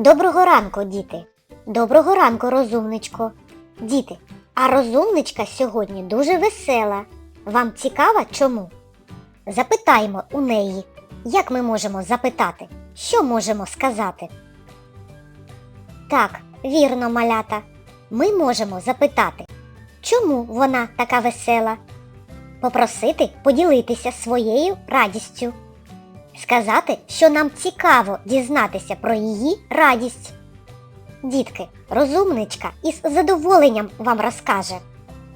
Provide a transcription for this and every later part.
Доброго ранку, діти. Доброго ранку, розумничко. Діти, а розумничка сьогодні дуже весела. Вам цікаво чому? Запитаємо у неї, як ми можемо запитати, що можемо сказати. Так, вірно, малята. Ми можемо запитати, чому вона така весела? Попросити поділитися своєю радістю. Сказати, що нам цікаво дізнатися про її радість. Дітки, розумничка із задоволенням вам розкаже.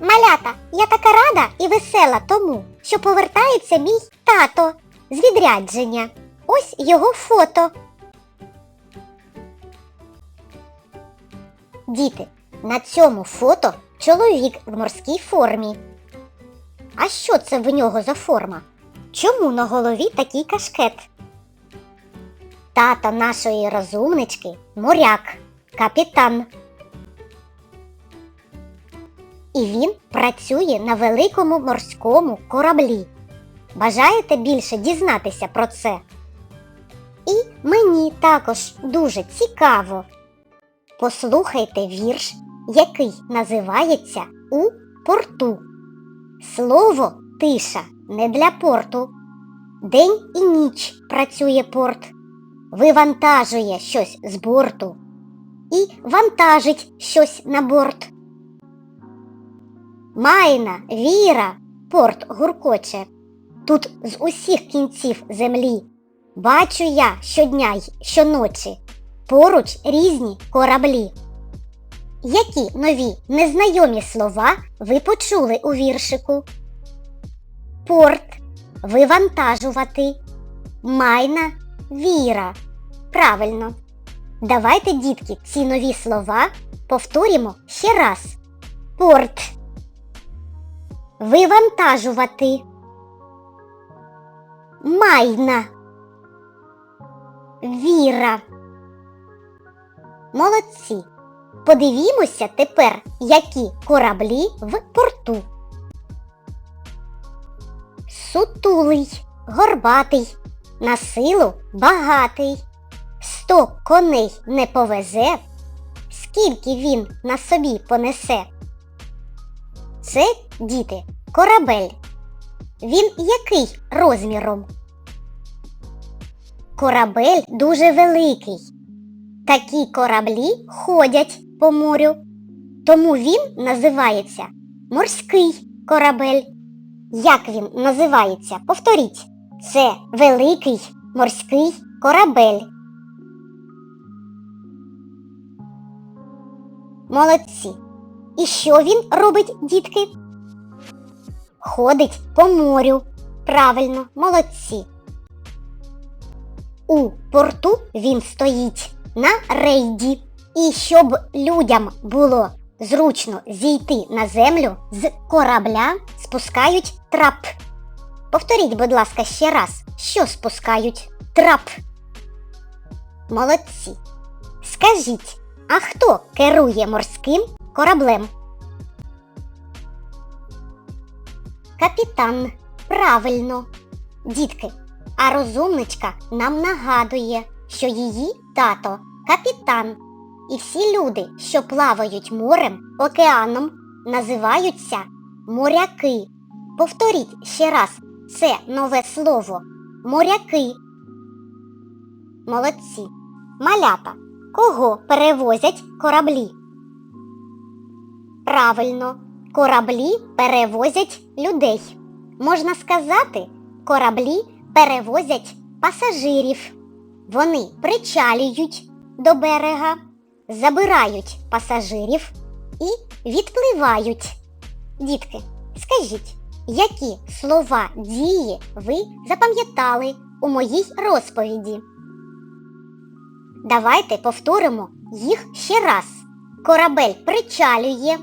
Малята, я така рада і весела тому, що повертається мій тато з відрядження. Ось його фото. Діти, на цьому фото чоловік в морській формі. А що це в нього за форма? Чому на голові такий кашкет? Тато нашої розумнички моряк, капітан. І він працює на великому морському кораблі. Бажаєте більше дізнатися про це? І мені також дуже цікаво. Послухайте вірш, який називається У порту. Слово тиша не для порту. День і ніч працює порт, вивантажує щось з борту і вантажить щось на борт. Майна, віра, порт гуркоче. Тут з усіх кінців землі. Бачу я щодня й щоночі. Поруч різні кораблі. Які нові незнайомі слова ви почули у віршику? Порт, вивантажувати, майна, віра. Правильно. Давайте, дітки, ці нові слова повторимо ще раз. Порт. Вивантажувати. Майна. Віра. Молодці. Подивімося тепер, які кораблі в порту. Сутулий, горбатий, на силу багатий. Сто коней не повезе, скільки він на собі понесе. Це, діти, корабель. Він який розміром? Корабель дуже великий. Такі кораблі ходять по морю. Тому він називається морський корабель. Як він називається? Повторіть. Це великий морський корабель. Молодці. І що він робить, дітки? Ходить по морю. Правильно, молодці. У порту він стоїть на рейді. І щоб людям було зручно зійти на землю, з корабля спускають трап. Повторіть, будь ласка, ще раз, що спускають трап. Молодці. Скажіть, а хто керує морським кораблем? Капітан. Правильно. Дітки, а розумничка нам нагадує, що її тато капітан. І всі люди, що плавають морем, океаном, називаються моряки. Повторіть ще раз це нове слово моряки. Молодці. Малята. Кого перевозять кораблі? Правильно, кораблі перевозять людей. Можна сказати, кораблі перевозять пасажирів. Вони причалюють до берега, забирають пасажирів і відпливають. Дітки, скажіть, які слова дії ви запам'ятали у моїй розповіді? Давайте повторимо їх ще раз. Корабель причалює,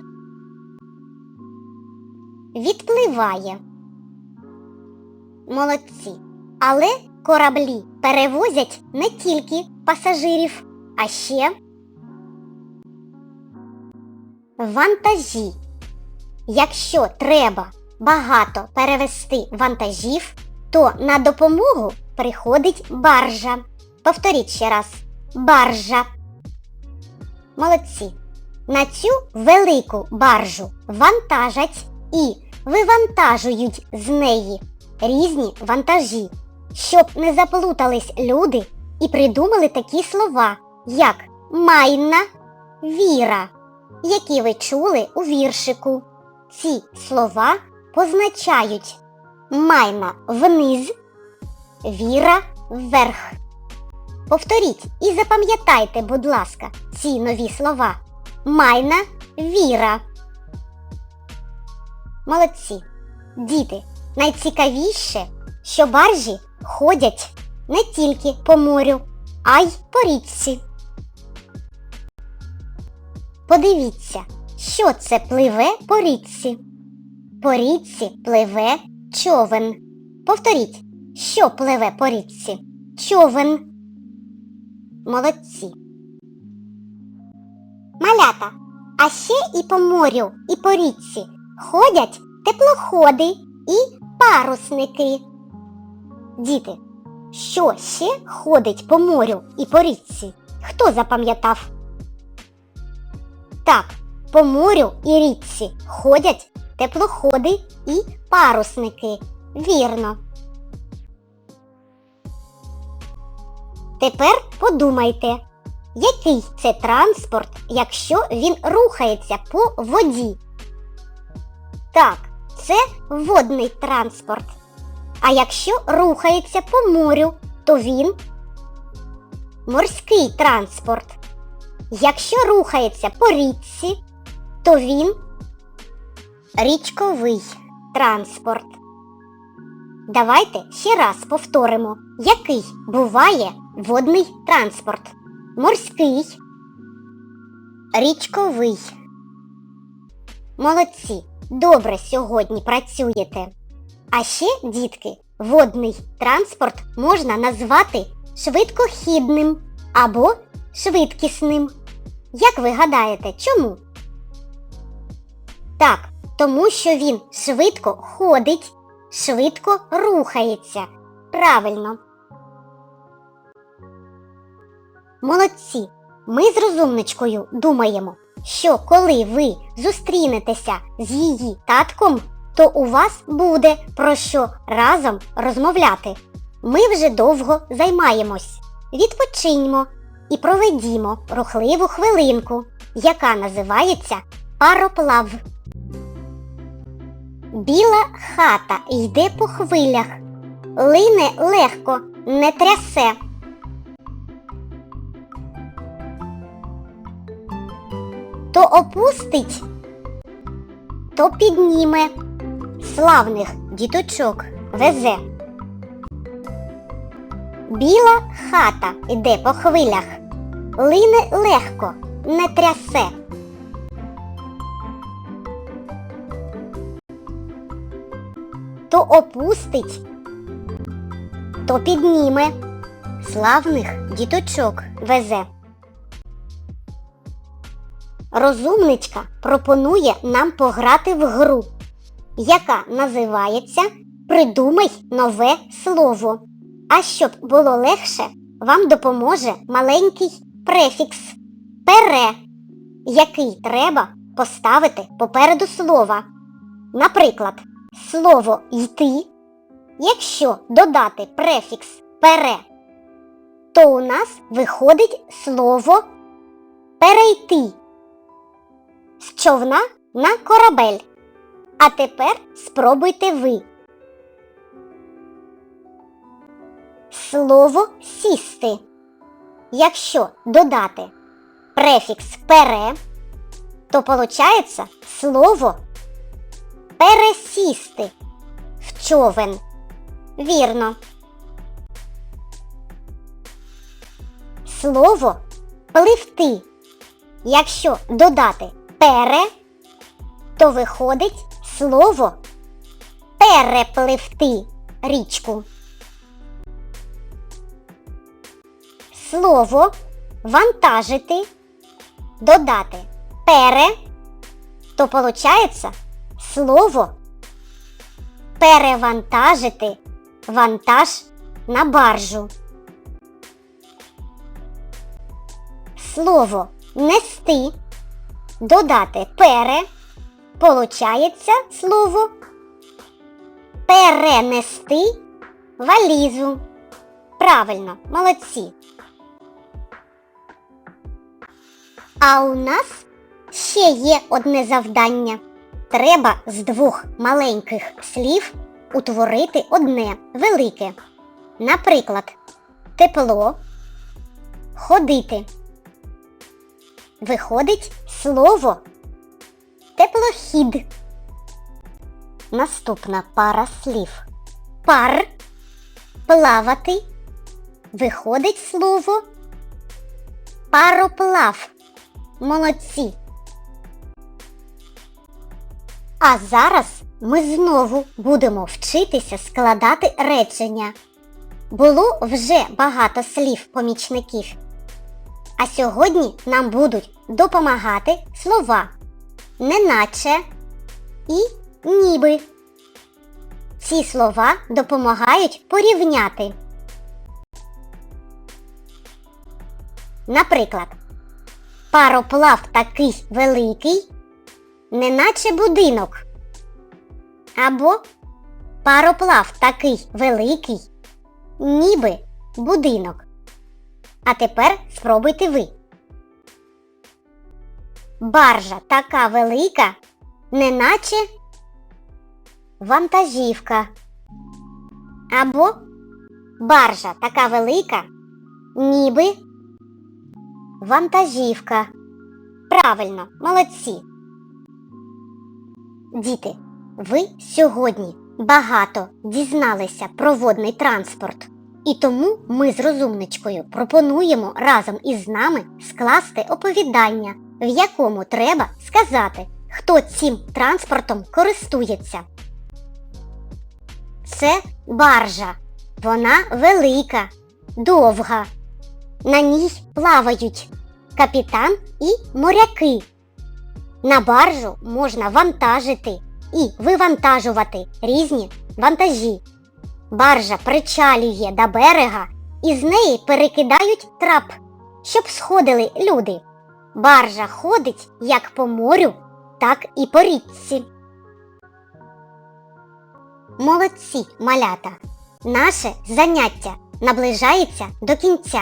відпливає. Молодці. Але кораблі перевозять не тільки пасажирів, а ще вантажі. Якщо треба багато перевести вантажів, то на допомогу приходить баржа. Повторіть ще раз. Баржа. Молодці. На цю велику баржу вантажать і вивантажують з неї різні вантажі, щоб не заплутались люди і придумали такі слова, як майна, віра, які ви чули у віршику. Ці слова позначають майна вниз, віра вверх. Повторіть і запам'ятайте, будь ласка, ці нові слова. Майна віра. Молодці. Діти, найцікавіше, що баржі ходять не тільки по морю, а й по річці. Подивіться, що це пливе по річці. По річці пливе човен. Повторіть, що пливе по річці? Човен. Молодці. Малята, а ще і по морю, і по річці ходять теплоходи і парусники. Діти, що ще ходить по морю і по річці? Хто запам'ятав? Так, по морю і річці ходять теплоходи і парусники. Вірно. Тепер подумайте, який це транспорт, якщо він рухається по воді? Так, це водний транспорт. А якщо рухається по морю, то він морський транспорт. Якщо рухається по річці, то він річковий транспорт. Давайте ще раз повторимо, який буває водний транспорт. Морський, річковий. Молодці, добре сьогодні працюєте. А ще, дітки, водний транспорт можна назвати швидкохідним або швидкісним. Як ви гадаєте, чому? Так, тому що він швидко ходить, швидко рухається. Правильно. Молодці. Ми з розумничкою думаємо, що коли ви зустрінетеся з її татком, то у вас буде про що разом розмовляти. Ми вже довго займаємось. Відпочиньмо і проведімо рухливу хвилинку, яка називається пароплав. Біла хата йде по хвилях, лине легко, не трясе. То опустить, то підніме, славних діточок везе. Біла хата йде по хвилях, лине легко, не трясе. То опустить, то підніме, славних діточок везе. Розумничка пропонує нам пограти в гру, яка називається Придумай нове слово. А щоб було легше, вам допоможе маленький префікс пере, який треба поставити попереду слова. Наприклад, слово йти, якщо додати префікс пере, то у нас виходить слово перейти з човна на корабель. А тепер спробуйте ви. Слово сісти. Якщо додати префікс пере, то получається слово пересісти в човен. Вірно. Слово пливти. Якщо додати пере, то виходить слово перепливти річку. Слово вантажити, додати пере, то получається слово перевантажити вантаж на баржу. Слово нести, додати пере, получається слово перенести валізу. Правильно, молодці. А у нас ще є одне завдання. Треба з двох маленьких слів утворити одне велике. Наприклад, тепло, ходити. Виходить слово теплохід. Наступна пара слів. Пар, плавати. Виходить слово пароплав. Молодці. А зараз ми знову будемо вчитися складати речення. Було вже багато слів помічників. А сьогодні нам будуть допомагати слова неначе і ніби. Ці слова допомагають порівняти. Наприклад, пароплав такий великий, неначе будинок. Або пароплав такий великий, ніби будинок. А тепер спробуйте ви. Баржа така велика, неначе вантажівка. Або баржа така велика, ніби вантажівка. Правильно, молодці. Діти, ви сьогодні багато дізналися про водний транспорт. І тому ми з розумничкою пропонуємо разом із нами скласти оповідання, в якому треба сказати, хто цим транспортом користується. Це баржа. Вона велика, довга. На ній плавають капітан і моряки. На баржу можна вантажити і вивантажувати різні вантажі. Баржа причалює до берега і з неї перекидають трап, щоб сходили люди. Баржа ходить як по морю, так і по річці. Молодці, малята! Наше заняття наближається до кінця.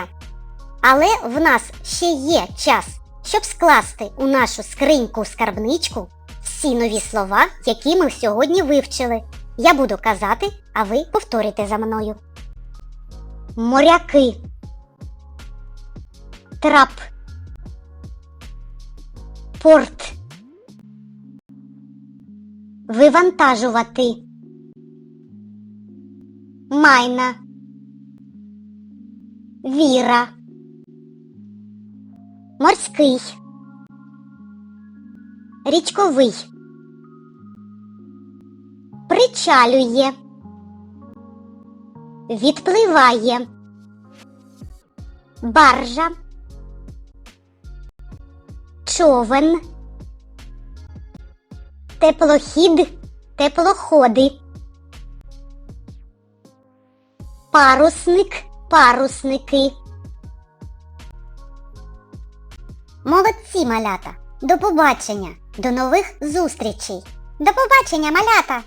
Але в нас ще є час, щоб скласти у нашу скриньку скарбничку всі нові слова, які ми сьогодні вивчили. Я буду казати, а ви повторите за мною. Моряки. Трап. Порт. Вивантажувати. Майна. Віра. Морський. Річковий. Причалює. Відпливає. Баржа. Човен. Теплохід. Теплоходи. Парусник. Парусники. Молодці, малята! До побачення! До нових зустрічей! До побачення, малята!